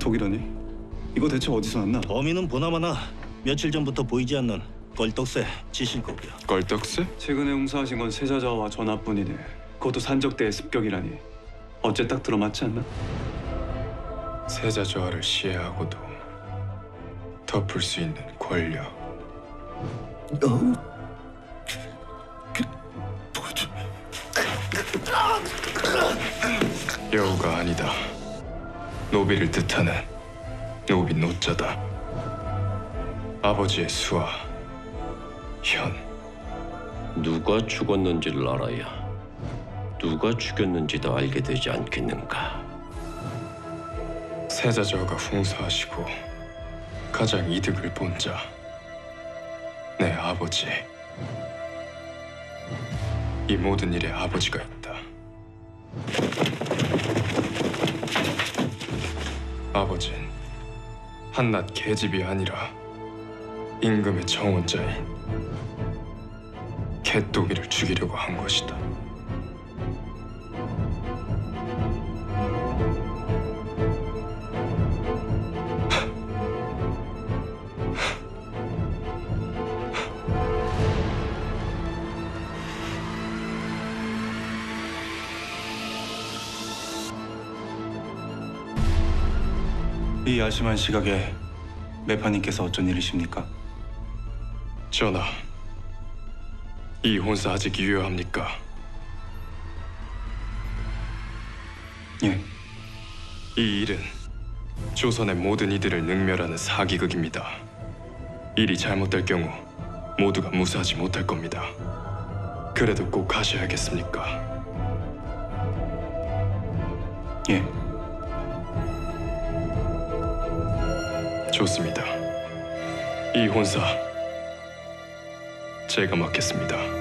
독이라니? 이거 대체 어디서 났나? 범인은 보나마나 며칠 전부터 보이지 않는 껄떡새 지실 거고요. 껄떡새? 최근에 홍사하신 건 세자자와 전화뿐이네. 그것도 산적대의 습격이라니. 어째 딱 들어맞지 않나? 세자 저하를 시해하고도 덮을 수 있는 권력. 여우가 아니다. 노비를 뜻하는 노비 노자다. 아버지의 수와 현. 누가 죽었는지를 알아야 누가 죽였는지도 알게 되지 않겠는가? 세자 저하가 홍사하시고 가장 이득을 본 자. 내 아버지. 이 모든 일에 아버지가 있다. 아버진 한낱 계집이 아니라 임금의 정원자인 개독이를 죽이려고 한 것이다. 이 야심한 시각에 매파님께서 어쩐 일이십니까? 전하, 이 혼사 아직 유효합니까? 예. 이 일은 조선의 모든 이들을 능멸하는 사기극입니다. 일이 잘못될 경우 모두가 무사하지 못할 겁니다. 그래도 꼭 가셔야겠습니까? 예. 좋습니다. 이 혼사 제가 맡겠습니다.